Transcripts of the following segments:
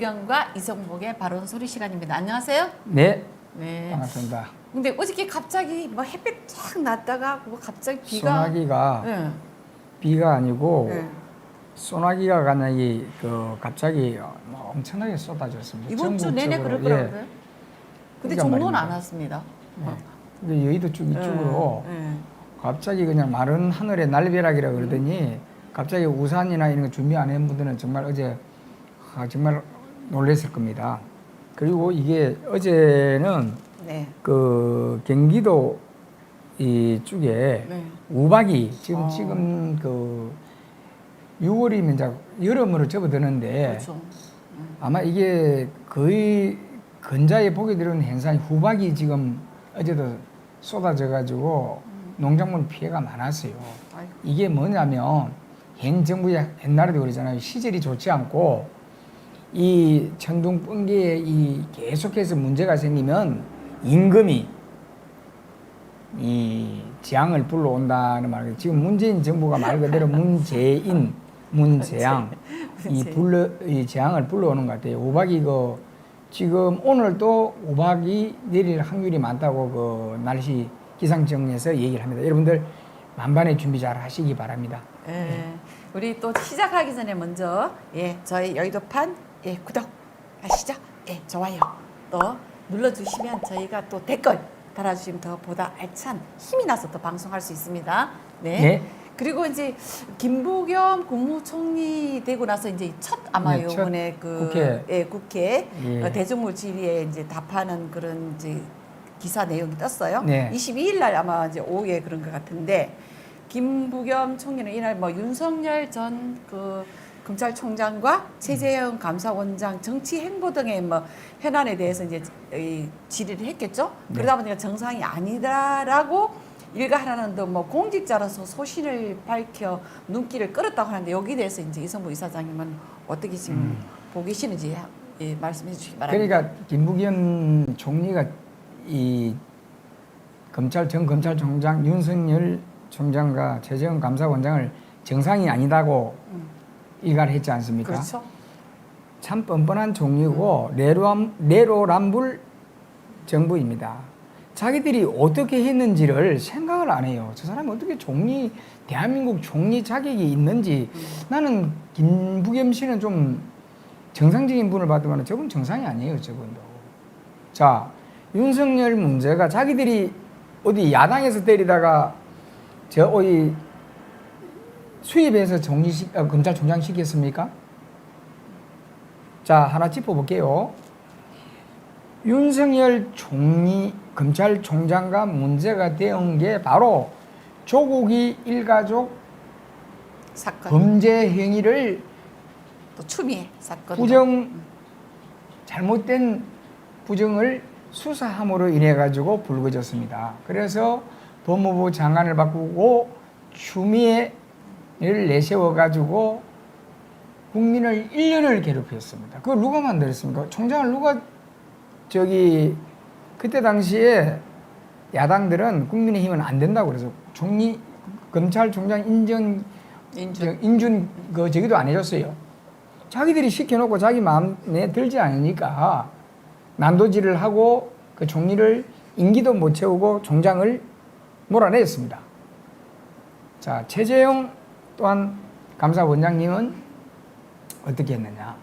이수경과 이성복의 바른 소리 시간입니다. 안녕하세요. 네, 네. 반갑습니다. 근데 어저께 갑자기 뭐 햇빛 쫙 났다가 뭐 갑자기 비가 소나기가 네. 비가 아니고 네. 소나기가 갑자기 그 갑자기 뭐 엄청나게 쏟아졌습니다. 이번 주 내내. 그럴 거라고 예. 근데 그러니까 말입니다. 안 왔습니다. 예. 근데 여의도 쪽 이쪽으로 네. 갑자기 그냥 마른 하늘에 날벼락이라 그러더니 갑자기 우산이나 이런 거 준비 안 한 분들은 정말 어제 아, 정말 놀랐을 겁니다. 그리고 이게 어제는 네. 그 경기도 이 쪽에 네. 우박이 지금 어. 지금 그 6월이면 이제 여름으로 접어드는데 그렇죠. 아마 이게 거의 근자에 보게 되는 현상이 후박이 지금 어제도 쏟아져 가지고 농작물 피해가 많았어요. 아이고. 이게 뭐냐면 현 정부의 옛날에도 그러잖아요. 시절이 좋지 않고 이 천둥 번개에 이 계속해서 문제가 생기면 임금이 이 재앙을 불러온다는 말. 지금 문재인 정부가 말 그대로 문재인, 문재앙 이. 불러 이 재앙을 불러오는 것 같아요. 우박이 그 지금 오늘도 우박이 내릴 확률이 많다고 그 날씨 기상청에서 얘기를 합니다. 여러분들 만반의 준비 잘 하시기 바랍니다. 예. 우리 또 시작하기 전에 먼저 예 저희 여의도판 예 구독 하시죠. 예 좋아요 또 눌러주시면 저희가 또 댓글 달아주시면 더 보다 알찬 힘이 나서 더 방송할 수 있습니다. 네. 네. 그리고 이제 김부겸 국무총리 되고 나서 이제 첫 아마 네, 첫 요번에 그 국회. 예, 국회 예. 어, 대중물 질의에 이제 답하는 그런 이제 기사 내용이 떴어요. 네. 22일 날 아마 이제 오후에 그런 것 같은데 김부겸 총리는 이날 뭐 윤석열 전그 검찰총장과 최재형 감사원장 정치 행보 등의 뭐 현안에 대해서 이제 이 질의를 했겠죠. 네. 그러다 보니까 정상이 아니다라고 일가하라는 뭐 공직자로서 소신을 밝혀 눈길을 끌었다고 하는데 여기에 대해서 이제 이성부 이사장님은 어떻게 지금 보고 계시는지 예, 말씀해 주시기 바랍니다. 그러니까 김부겸 총리가 이 검찰 전 검찰총장 윤석열 총장과 최재형 감사원장을 정상이 아니다고 음. 일갈했지 않습니까? 그렇죠. 참 뻔뻔한 종류고 내로람, 내로남불 정부입니다. 자기들이 어떻게 했는지를 생각을 안 해요. 저 사람이 어떻게 총리, 대한민국 총리 자격이 있는지 나는 김부겸 씨는 좀 정상적인 분을 봤더만 저분 정상이 아니에요, 저분도. 자, 윤석열 문제가 자기들이 어디 야당에서 때리다가 저 어디 수입해서 총리 어, 검찰총장 시켰습니까? 자, 하나 짚어볼게요. 윤석열 총리 검찰총장과 문제가 되은 게 바로 조국이 일가족 사건 범죄 행위를 또 추미애 사건 부정 잘못된 부정을 수사함으로 인해 가지고 불거졌습니다. 그래서 법무부 장관을 바꾸고 추미애 를 내세워 가지고 국민을 1년을 괴롭혔습니다. 그걸 누가 만들었습니까? 총장을 누가 저기 그때 당시에 야당들은 국민의힘은 안 된다고 그래서 총리 검찰총장 인정 인준 저 인준 그 저기도 안 해줬어요. 자기들이 시켜놓고 자기 마음에 들지 않으니까 난도질을 하고 그 총리를 임기도 못 채우고 총장을 몰아냈습니다. 자 최재형 또한 감사원장님은 어떻게 했느냐?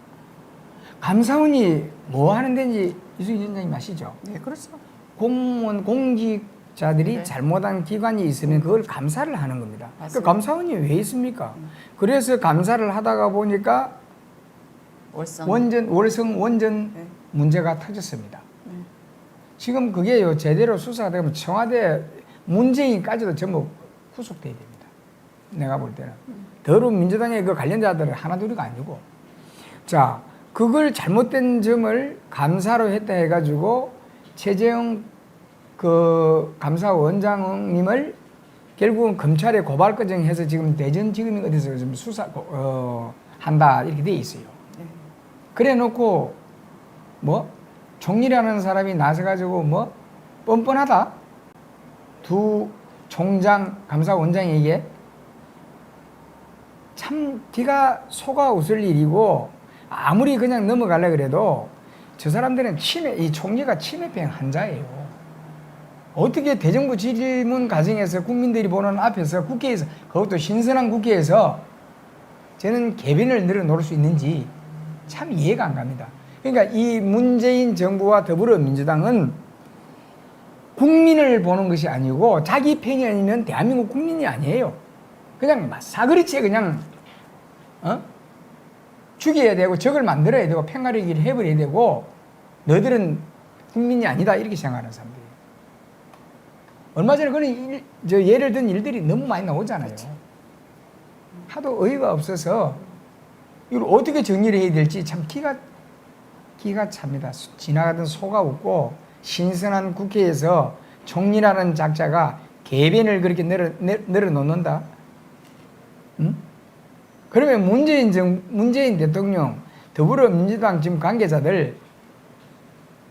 감사원이 뭐 하는 데인지 이수기 위원장님 아시죠? 네 그렇죠. 공무원 공직자들이 네. 잘못한 기관이 있으면 그걸 감사를 하는 겁니다. 그. 감사원이 왜 있습니까? 그래서 감사를 하다가 보니까 월성 원전 월성 원전 네. 문제가 터졌습니다. 네. 지금 그게요 제대로 수사가 되면 청와대 문재인까지도 전부 구속돼야 됩니다. 내가 볼 때는 더불어민주당의 그 관련자들은 하나둘이가 아니고 자 그걸 잘못된 점을 감사로 했다 해가지고 최재형 그 감사원장님을 결국은 검찰에 고발 과정해서 지금 대전지검이 어디서 좀 수사 어, 한다 이렇게 돼 있어요. 네. 그래 놓고 뭐 총리라는 사람이 나서가지고 뭐 뻔뻔하다 두 총장 감사원장에게 참 뒤가 속아 웃을 일이고 아무리 그냥 넘어가려 그래도 저 사람들은 치매 이 총리가 치매병 환자예요. 어떻게 대정부 질문 과정에서 국민들이 보는 앞에서 국회에서 그것도 신선한 국회에서 저는 개변을 늘어놓을 수 있는지 참 이해가 안 갑니다. 그러니까 이 문재인 정부와 더불어민주당은 국민을 보는 것이 아니고 자기 편이 아니면 대한민국 국민이 아니에요. 그냥 막 사그리치에 그냥 어? 죽여야 되고 적을 만들어야 되고 팽가리기를 해버려야 되고 너희들은 국민이 아니다 이렇게 생각하는 사람들이에요. 얼마 전에 그런 일, 저 예를 든 일들이 너무 많이 나오잖아요. 하도 어이가 없어서 이걸 어떻게 정리를 해야 될지 참 기가 기가 찹니다. 수- 지나가던 소가 웃고 신선한 국회에서 총리라는 작자가 개변을 그렇게 늘어, 내- 늘어놓는다. 응? 그러면 문재인 정, 문재인 대통령, 더불어민주당 지금 관계자들,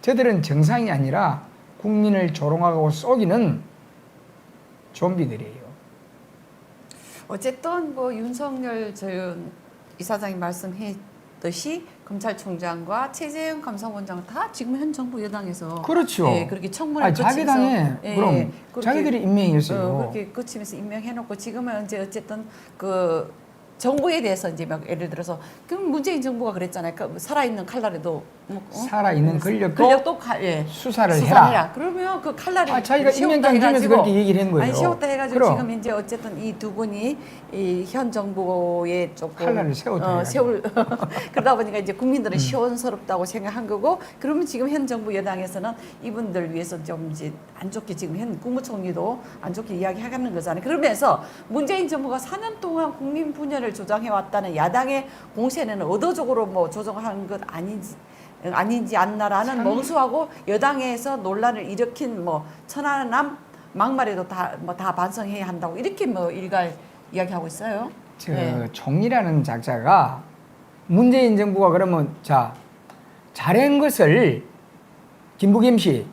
저들은 정상이 아니라 국민을 조롱하고 속이는 좀비들이에요. 어쨌든 뭐 윤석열 전 이사장이 말씀했듯이 검찰총장과 최재형 감사원장 다 지금 현 정부 여당에서 그렇죠. 예, 그렇게 청문회 아, 자기 당에 예, 그럼 예, 그렇게, 자기들이 임명했어요. 어, 그렇게 거치면서 임명해놓고 지금은 이제 어쨌든 그 정부에 대해서 이제 막 예를 들어서 그럼 문재인 정부가 그랬잖아요. 그 살아있는 칼날에도 뭐, 어? 살아 있는 권력도 권력도 가, 예. 수사를 수사해라. 해라. 그러면 그 칼날이 아, 자기가 임명장 주면서 그렇게 얘기를 한 거예요. 아니 세웠다 해가지고 그럼. 지금 이제 어쨌든 이 두 분이 이 현 정부에 조금 칼날을 세웠다 어. 세울 그러다 보니까 이제 음. 국민들은 시원스럽다고 생각한 거고 그러면 지금 현 정부 여당에서는 이분들 위해서 좀 이제 안 좋게 지금 현 국무총리도 안 좋게 이야기하는 거잖아요. 그러면서 문재인 정부가 4년 동안 국민 분열을 조장해 왔다는 야당의 공세는 의도적으로 뭐 조정한 것 아닌지 아닌지 않나라는 참. 멍수하고 여당에서 논란을 일으킨 뭐 천안함 막말에도 다뭐 다 반성해야 한다고 이렇게 뭐 일갈 이야기하고 있어요. 저 네. 총리라는 작자가 문재인 정부가 그러면 자 잘한 것을 김부겸 씨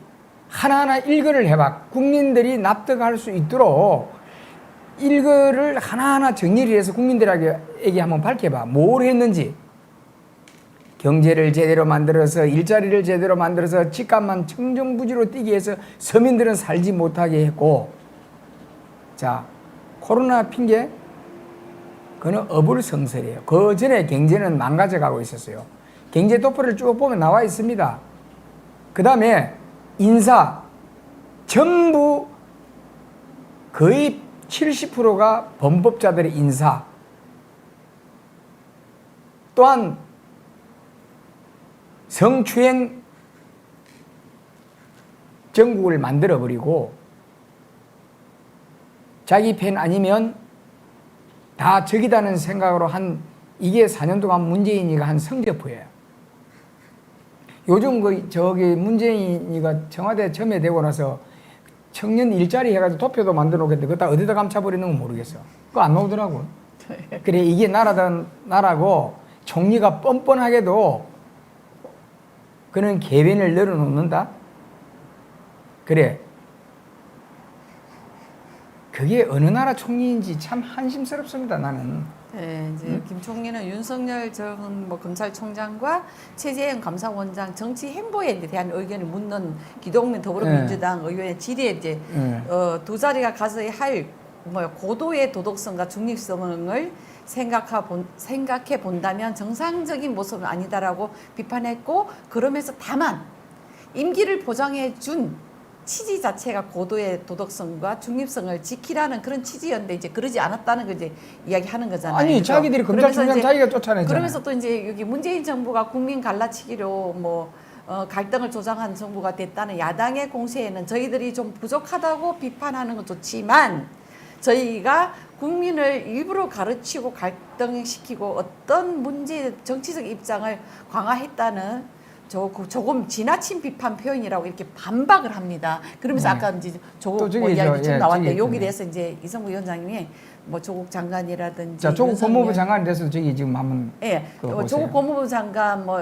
하나하나 일거를 해봐 국민들이 납득할 수 있도록 일거를 하나하나 정리를 해서 국민들에게 한번 밝혀봐 뭘 했는지 경제를 제대로 만들어서 일자리를 제대로 만들어서 집값만 청정부지로 뛰게 해서 서민들은 살지 못하게 했고 자 코로나 핑계 그는 어불성설이에요. 그 전에 경제는 망가져 가고 있었어요. 경제 도표를 쭉 보면 나와 있습니다. 그 다음에 인사 전부 거의 70%가 범법자들의 인사 또한 성추행 전국을 만들어 버리고 자기 편 아니면 다 적이다는 생각으로 한 이게 4년 동안 문재인이가 한 성적표예요. 요즘 그 저기 문재인이가 청와대 처음에 되고 나서 청년 일자리 해가지고 도표도 만들어 놓겠는데 그거 다 어디다 감춰버리는 건 모르겠어. 그거 안 나오더라고. 그래 이게 나라다 나라고 총리가 뻔뻔하게도 그는 개변을 늘어놓는다. 그래. 그게 어느 나라 총리인지 참 한심스럽습니다. 나는. 네, 이제 김 총리는 윤석열 전 뭐 검찰총장과 최재형 감사원장 정치 행보에 대한 의견을 묻는 기동민 더불어민주당 의원의 질의에 이제 예. 어, 두 자리가 가서야 할뭐 고도의 도덕성과 중립성을 생각해 본다면 정상적인 모습은 아니다라고 비판했고 그러면서 다만 임기를 보장해 준 취지 자체가 고도의 도덕성과 중립성을 지키라는 그런 취지였는데 이제 그러지 않았다는 거 이제 이야기하는 거잖아요. 아니 그죠? 자기들이 검찰총장 자기가 쫓아냈잖아요. 그러면서 또 이제 여기 문재인 정부가 국민 갈라치기로 뭐 어, 갈등을 조장한 정부가 됐다는 야당의 공세에는 저희들이 좀 부족하다고 비판하는 건 좋지만 저희가 국민을 일부러 가르치고 갈등시키고 어떤 문제 정치적 입장을 강화했다는 저, 그 조금 지나친 비판 표현이라고 이렇게 반박을 합니다. 그러면서 네. 아까 이제 조국 뭐 이야기 저, 좀 예, 나왔는데 여기. 대해서 이제 이성구 위원장님이 뭐 조국 장관이라든지 자 조국 법무부 장관이 돼서 저기 지금 한번 예, 보세요. 조국 법무부 장관 뭐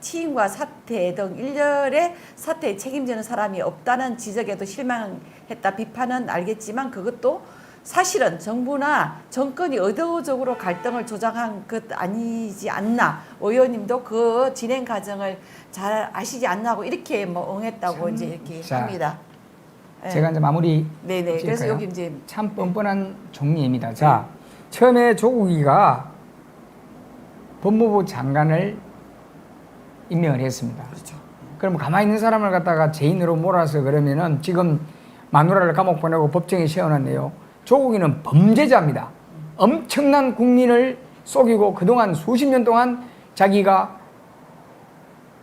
취임과 사퇴 등 일렬의 사태에 책임지는 사람이 없다는 지적에도 실망했다 비판은 알겠지만 그것도 사실은 정부나 정권이 의도적으로 갈등을 조장한 것 아니지 않나 의원님도 그 진행 과정을 잘 아시지 않나 하고 이렇게 뭐 응했다고 참, 이제 이렇게 자, 합니다. 예. 제가 이제 마무리 네네 그래서 지을까요? 여기 이제 참 뻔뻔한 종리입니다. 자, 처음에 조국이가 법무부 장관을 임명을 했습니다. 그렇죠. 그럼 가만히 있는 사람을 갖다가 죄인으로 몰아서 그러면은 지금 마누라를 감옥 보내고 법정에 세워놨네요. 조국이는 범죄자입니다. 엄청난 국민을 속이고 그동안 수십 년 동안 자기가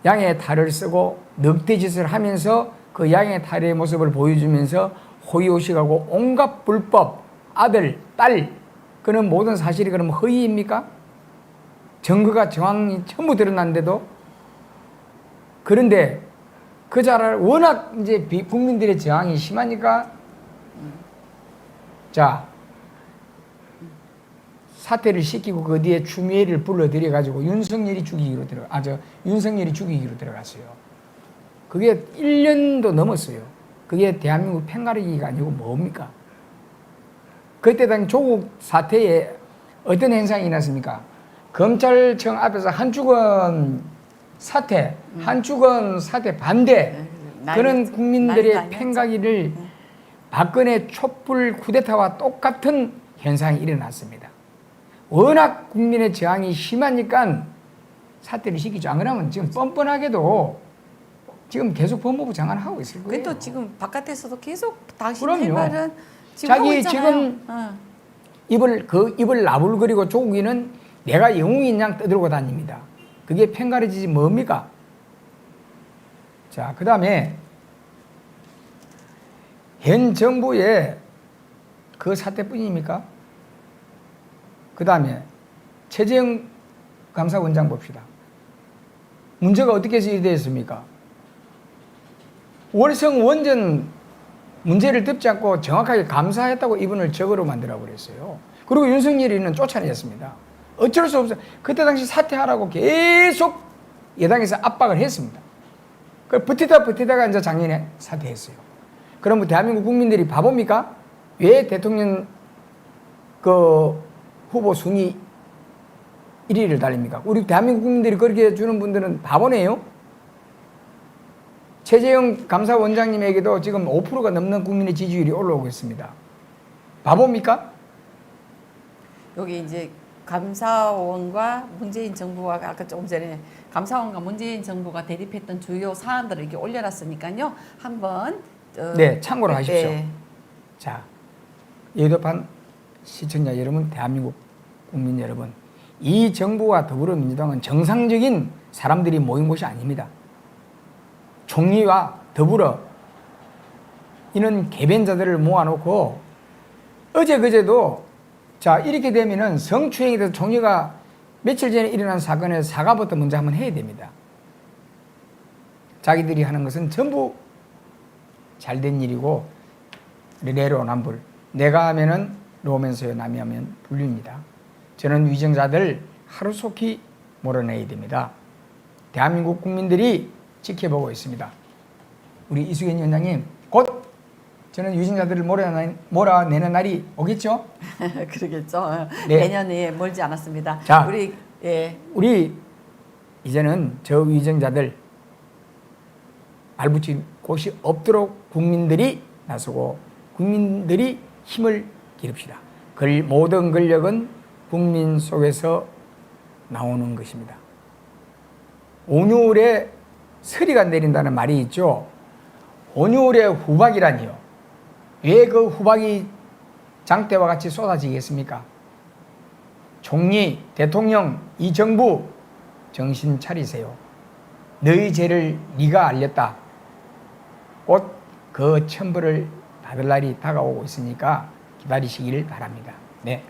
양의 탈을 쓰고 늑대짓을 하면서 그 양의 탈의 모습을 보여주면서 호의호식하고 온갖 불법 아들, 딸 그는 모든 사실이 그럼 허위입니까? 증거가 정황이 전부 드러났는데도 그런데 그 자를 워낙 이제 비- 국민들의 저항이 심하니까 자 사퇴를 시키고 그 뒤에 추미애를 불러들여 가지고 윤석열이 죽이기로 들어 아 저 윤석열이 죽이기로 들어갔어요. 그게 1년도 넘었어요. 그게 대한민국 팽가르기가 아니고 뭡니까? 그때 당 조국 사태에 어떤 현상이 일어났습니까? 검찰청 앞에서 한주건 사태, 한주건 사태 반대 네, 난리 그런 났죠. 국민들의. 팽가기를 박근혜 촛불 쿠데타와 똑같은 현상이 일어났습니다. 워낙 국민의 저항이 심하니까 사퇴를 시키죠. 안 그러면 지금 뻔뻔하게도 지금 계속 법무부 장관 하고 있을 거예요. 그래도 지금 바깥에서도 계속 당신 그럼요. 지금 자기. 지금 어. 입을 그 입을 나불거리고 조국이는 내가 영웅인 양 떠들고 다닙니다. 그게 팽가르지지 뭡니까? 자, 그 다음에 현 정부의 그 사태뿐입니까? 그 다음에 최재형 감사원장 봅시다. 문제가 어떻게 시되었습니까? 월성 원전 문제를 덮지 않고 정확하게 감사했다고 이분을 적으로 만들어 버렸어요. 그리고 윤석열이는 쫓아냈습니다. 어쩔 수 없어요. 그때 당시 사퇴하라고 계속 여당에서 압박을 했습니다. 그 버티다 버티다가 이제 작년에 사퇴했어요. 그러면 대한민국 국민들이 바보입니까? 왜 대통령 그 후보 순위 1위를 달립니까? 우리 대한민국 국민들이 그렇게 해주는 분들은 바보네요? 최재형 감사원장님에게도 지금 5%가 넘는 국민의 지지율이 올라오고 있습니다. 바보입니까? 여기 이제 감사원과 문재인 정부가 아까 조금 전에 감사원과 문재인 정부가 대립했던 주요 사안들을 이렇게 올려놨으니까요. 한번 어, 네, 참고로 하십시오. 네. 자, 여의도판 시청자 여러분, 대한민국 국민 여러분, 이 정부와 더불어민주당은 정상적인 사람들이 모인 곳이 아닙니다. 총리와 더불어 이런 개변자들을 모아놓고 어제 그제도 자 이렇게 되면은 성추행에 대해서 총리가 며칠 전에 일어난 사건에 사과부터 먼저 한번 해야 됩니다. 자기들이 하는 것은 전부 잘된 일이고 내로남불 내가 하면은 로맨스요 남이 하면 불륜입니다. 저는 위정자들 하루속히 몰아내야 됩니다. 대한민국 국민들이 지켜보고 있습니다. 우리 이수경 위원장님 곧 저는 위정자들을 몰아내, 몰아내는 날이 오겠죠? 그러겠죠. 네. 내년에 멀지 않았습니다. 자. 우리 예. 우리 이제는 저 위정자들 발붙일 곳이 없도록 국민들이 나서고 국민들이 힘을 기릅시다. 그 모든 권력은 국민 속에서 나오는 것입니다. 온유울에 서리가 내린다는 말이 있죠. 온유울의 후박이라니요. 왜 그 후박이 장대와 같이 쏟아지겠습니까? 총리, 대통령, 이 정부 정신 차리세요. 너희 죄를 네가 알렸다. 곧 그 천벌을 받을 날이 다가오고 있으니까 기다리시길 바랍니다. 네.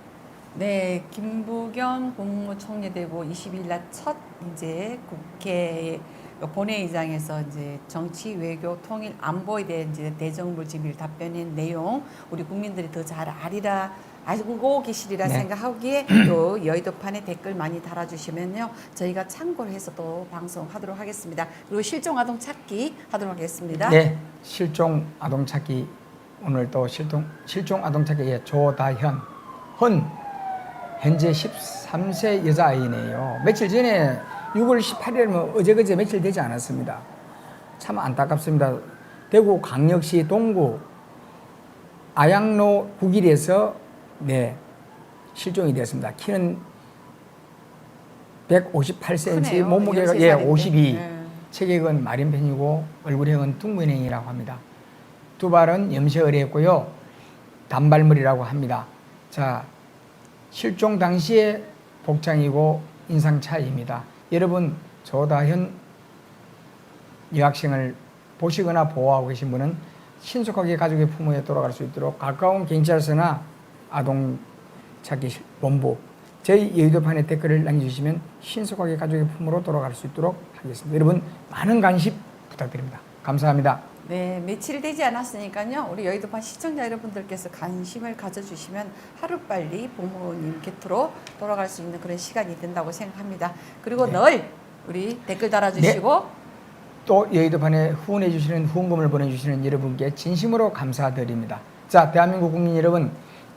네, 김부겸 국무총리 되고 20일 날 첫 이제 국회 본회의장에서 이제 정치, 외교, 통일, 안보에 대한 이제 대정부 질의 답변인 내용 우리 국민들이 더 잘 아리라 알고 계시리라 네. 생각하기에 또 여의도판에 댓글 많이 달아주시면요 저희가 참고를 해서 또 방송하도록 하겠습니다. 그리고 실종 아동 찾기 하도록 하겠습니다. 네. 실종 아동 찾기 오늘 또 실종, 실종 아동착의의 조다현 헌 현재 13세 여자아이네요. 며칠 전에 6월 18일이면 어제그제 며칠 되지 않았습니다. 참 안타깝습니다. 대구 강력시 동구 아양로 국일에서 네 실종이 되었습니다. 키는 158cm, 크네요. 몸무게가 예 13살인데. 52. 네. 체격은 마린편이고 얼굴형은 둥근형이라고 합니다. 두 발은 염색을 했고요. 단발머리라고 합니다. 자, 실종 당시의 복장이고 인상 차이입니다. 여러분 조다현 여학생을 보시거나 보호하고 계신 분은 신속하게 가족의 품에 돌아갈 수 있도록 가까운 경찰서나 아동 찾기 본부 저희 여의도판에 댓글을 남겨주시면 신속하게 가족의 품으로 돌아갈 수 있도록 하겠습니다. 여러분 많은 관심 부탁드립니다. 감사합니다. 네, 며칠 되지 않았으니까요. 우리 여의도판 시청자 여러분들께서 관심을 가져주시면 하루빨리 부모님 곁으로 돌아갈 수 있는 그런 시간이 된다고 생각합니다. 그리고 네. 늘 우리 댓글 달아주시고 또 여의도판에 후원해 주시는 후원금을 보내주시는 여러분께 진심으로 감사드립니다. 자, 대한민국 국민 여러분,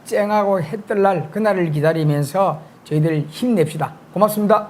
쨍하고 해 뜰 날 그날을 기다리면서 저희들 힘냅시다. 고맙습니다.